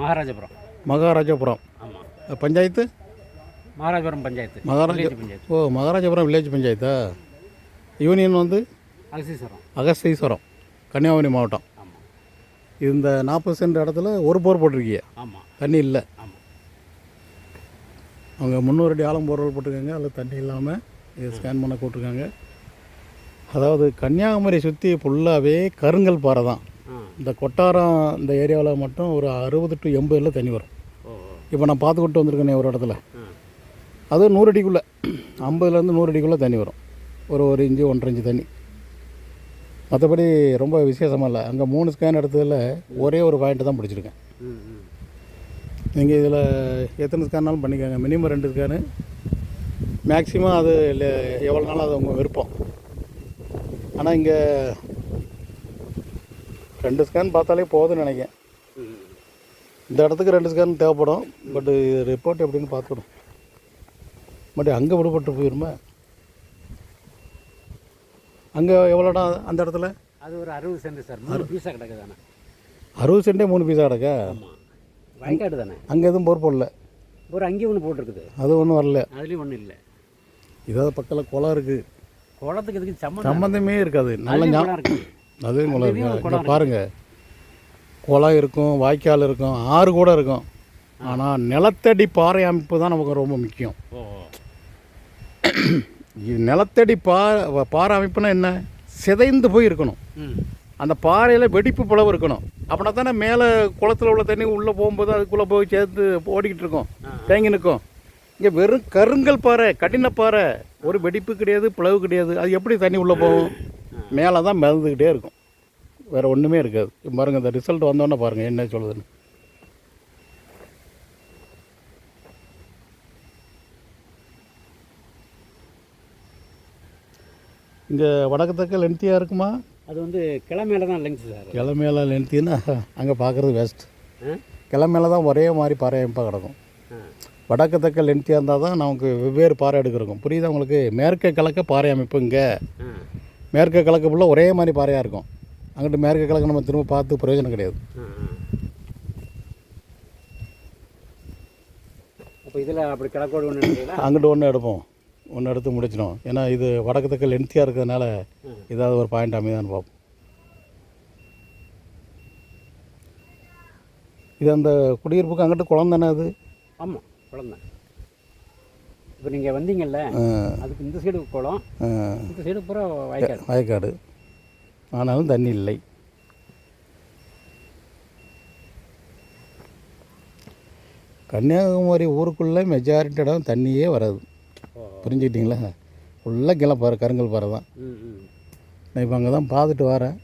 மகாராஜபுரம். மகாராஜபுரம். ஆமாம் பஞ்சாயத்து? மகாராஜபுரம் பஞ்சாயத்து. மகாராஜ பஞ்சாயத்து. ஓ மகாராஜபுரம் வில்லேஜ் பஞ்சாயத்தா? யூனியன் வந்து? அகசீஸ்வரம். அகஸ்தீஸ்வரம் கன்னியாகுமரி மாவட்டம். ஆமாம் இந்த நாற்பது சென்ட் இடத்துல ஒரு போர் போட்டிருக்கீங்க ஆமாம் தண்ணி இல்லை. ஆமாம் அவங்க முந்நூறு அடி ஆழம் போர்வெல் போட்டிருக்காங்க. அதில் தண்ணி இல்லாமல் இதை ஸ்கேன் பண்ண கூட்டிருக்காங்க அதாவது கன்னியாகுமரி சுற்றி ஃபுல்லாகவே கருங்கல் பாறை தான். இந்த கொட்டாரம் இந்த ஏரியாவில் மட்டும் ஒரு அறுபது டு எண்பதுல தண்ணி வரும். இப்போ நான் பார்த்துக்கிட்டு வந்திருக்கேனே ஒரு இடத்துல. அது நூறு அடிக்குள்ளே. ஐம்பதுலேருந்து நூறு அடிக்குள்ளே தண்ணி வரும். ஒரு ஒரு இன்ச்சு ஒன்றரை இன்ச்சு தண்ணி. மற்றபடி ரொம்ப விசேஷமாக இல்லை. அங்கே மூணு ஸ்கேன் எடுத்ததில் ஒரே ஒரு பாயிண்ட்டு தான் பிடிச்சிருக்கேன். நீங்கள் இதில் எத்தனை ஸ்கேன்னாலும் பண்ணிக்கோங்க. மினிமம் ரெண்டு ஸ்கேனு மேக்ஸிமம் அது இல்லை எவ்வளோ நாள் அது உங்கள் விருப்பம். ஆனால் இங்கே ரெண்டு ஸ்கேன் பார்த்தாலே போதும்னு நினைக்கிறேன். இந்த இடத்துக்கு ரெண்டு ஸ்கேன் தேவைப்படும். பட் ரிப்போர்ட் எப்படின்னு பார்த்துக்கணும். பட் அங்கே விடுபட்டு போயிருமே? அங்கே எவ்வளோடா அந்த இடத்துல? அது ஒரு அறுபது சென்ட் சார் மூணு பீஸாக கிடக்கு தானே? அறுபது சென்டே மூணு பீஸாக கிடக்க? வயக்காடு தானே? அங்கே எதுவும் போர் போடல. ஒரு அங்கேயும் ஒன்று போட்டிருக்குது. அது ஒன்றும் வரல. அதுலேயும் ஒன்றும் இல்லை. இதாவது பக்கத்தில் குளம் இருக்குது குளத்துக்கு இதுக்கு சம்மந்தம்? சம்மந்தமே இருக்காது. நல்ல அதுலேயும் ஞா குளம் இருக்குது அதுவும் குளம் அதுலேயும் இருக்கு குளம் இங்கே பாருங்கள் குளம் இருக்கும் வாய்க்கால் இருக்கும் ஆறு கூட இருக்கும். ஆனால் நிலத்தடி பாறை அமைப்பு தான் நமக்கு ரொம்ப முக்கியம். நிலத்தடி பா பாறை அமைப்புனா என்ன? சிதைந்து போய் இருக்கணும். அந்த பாறையில் வெடிப்பு பிளவு இருக்கணும். அப்படின்னா தானே மேலே குளத்துல உள்ள தண்ணி உள்ளே போகும்போது அதுக்குள்ளே போய் சேர்த்து ஓடிக்கிட்டு இருக்கும். தேங்கி நிற்கும். இங்கே வெறும் கருங்கல் பாறை கடின பாறை ஒரு வெடிப்பு கிடையாது பிளவு கிடையாது. அது எப்படி தண்ணி உள்ளே போகும்? மேலே தான் மிதந்துக்கிட்டே இருக்கும். வேறு ஒன்றுமே இருக்காது. இப்ப பாருங்க இந்த ரிசல்ட் வந்தோன்னே பாருங்கள் என்ன சொல்லுதுன்னு. இங்கே வடக்கு தக்க லென்த்தியாக இருக்குமா? அது வந்து கிளமையில தான் லெங்ஸ் சார் கிழமையில லென்த்தின்னா அங்கே பார்க்குறது வேஸ்ட் ஆ? கிழமையில தான் ஒரே மாதிரி பாறை அமைப்பாக கிடக்கும். ஆ. வடக்கு தக்க லென்த்தியாக இருந்தால் தான் நமக்கு வெவ்வேறு பாறை எடுக்கிறோம் புரியுதா உங்களுக்கு? மேற்க கிழக்க பாறை அமைப்பு இங்கே. மேற்க கிழக்கு ஃபுல்லாக ஒரே மாதிரி பாறையாக இருக்கும். அங்கிட்டு மேற்க கிழக்கு நம்ம திரும்ப பார்த்து பிரயோஜனம் கிடையாது. அப்போ இதில் அப்படி கிழக்கோடு ஒன்று அங்கிட்டு ஒன்று எடுப்போம். ஒன்று எடுத்து முடிச்சிடும். ஏன்னா இது வடக்கு தக்க லென்த்தியாக இருக்கிறதுனால. ஏதாவது ஒரு பாயிண்ட் அமைதான்னு பார்ப்போம் இது அந்த குடியிருப்புக்கு அங்கிட்டு குளம் தானே அது? ஆமாம் குழந்தை இப்போ நீங்கள் வந்தீங்கல்ல அதுக்கு இந்த சைடு குளம் இந்த சைடு பூரா வயக்காடு. வயக்காடு. ஆனாலும் தண்ணி இல்லை. கன்னியாகுமரி ஊருக்குள்ளே மெஜாரிட்டி இடம் தண்ணியே வராது. புரிஞ்சுக்கிட்டீங்களா? ஃபுல்லாக கிளை பாறை கருங்கல் பாறை தான். நான் இப்போ அங்கே தான் பார்த்துட்டு வரேன்.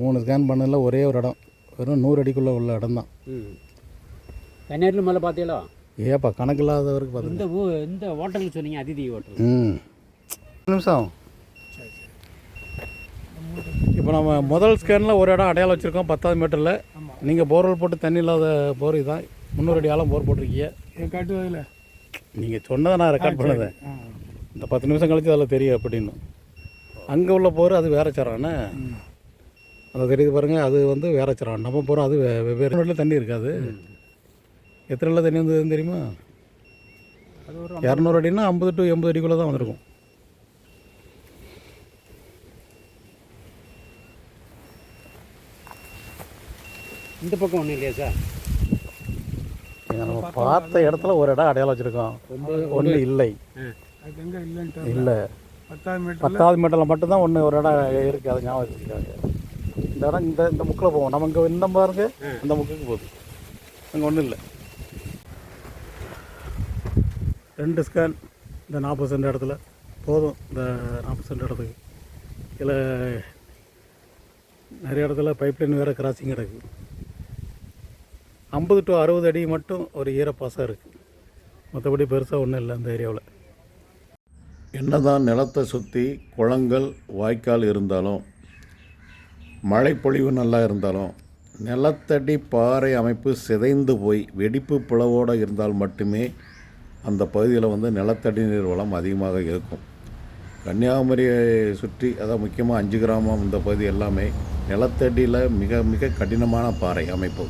மூணு ஸ்கேன் பண்ணதில் ஒரே ஒரு இடம். வெறும் நூறு அடிக்குள்ளே உள்ள இடம் தான். ம். கன்னியாகுமரி மேலே பார்த்தீங்களா? ஏப்பா கணக்கில்லாதவருக்கு பார்த்து இந்த ஊ இந்த ஹோட்டல் சொன்னீங்க அதிதி ஹோட்டல். ம். நிமிஷம். இப்போ நம்ம முதல் ஸ்கேனில் ஒரு இடம் அடையாளம் வச்சுருக்கோம் பத்தாவது மீட்டரில் நீங்கள் போர்வெல் போட்டு தண்ணி இல்லாத போர் இதுதான் முந்நூறு அடி ஆழம் போர் போட்டிருக்கீங்க. காட்டுவதில்ல. நீங்கள் சொன்னதை நான் ரெக்கார்ட் பண்ணதேன். இந்த பத்து நிமிஷம் கழிச்சு அதில் தெரியும் அப்படின்னு. அங்கே உள்ள போர் அது வேற சரானே அது தெரியுது பாருங்கள் அது வந்து வேற சரம். நம்ம போகிறோம் அது வே- வெவ்வேறு. தண்ணி இருக்காது. எத்தனை நாள்ல தண்ணி வந்ததுன்னு தெரியுமா? இரநூறு அடின்னா ஐம்பது டு எண்பது அடிக்குள்ளே தான் வந்திருக்கும். இந்த பக்கம் ஒன்றும் இல்லையா சார்? நம்ம பார்த்த இடத்துல ஒரு இடம் அடையாளம் வச்சுருக்கோம். ஒன்று இல்லை. இல்லை. பத்தாவது மீட்டரில் மட்டும்தான் ஒன்று ஒரு இடம் இருக்குது அதை ஞாபகம் வச்சுருக்காங்க இந்த இடம் இந்த இந்த முக்கில் போவோம். நம்ம இங்கே இந்த பாருங்க. இந்த முக்குக்கு போகுது. அங்கே ஒன்றும் இல்லை. ரெண்டு ஸ்கேன் இந்த நாற்பது சென்ட் இடத்துல. போதும் இந்த நாற்பது சென்ட் இடத்துக்கு. இதில் நிறைய இடத்துல பைப்லைன் வேறு கிராசிங் கிடக்கு. ஐம்பது டு அறுபது அடி மட்டும் ஒரு ஈரப்பாசம் இருக்குது மற்றபடி பெருசாக ஒன்றும் இல்லை அந்த ஏரியாவில் என்னதான் நிலத்தை சுற்றி குளங்கள் வாய்க்கால் இருந்தாலும் மழைப்பொழிவு நல்லா இருந்தாலும் நிலத்தடி பாறை அமைப்பு சிதைந்து போய் வெடிப்பு பிளவோடு இருந்தால் மட்டுமே அந்த பகுதியில் வந்து நிலத்தடி நீர் வளம் அதிகமாக இருக்கும். கன்னியாகுமரியை சுற்றி அதாவது முக்கியமாக அஞ்சு கிராமம் இந்த பகுதி எல்லாமே நிலத்தடியில் மிக மிக கடினமான பாறை அமைப்பு.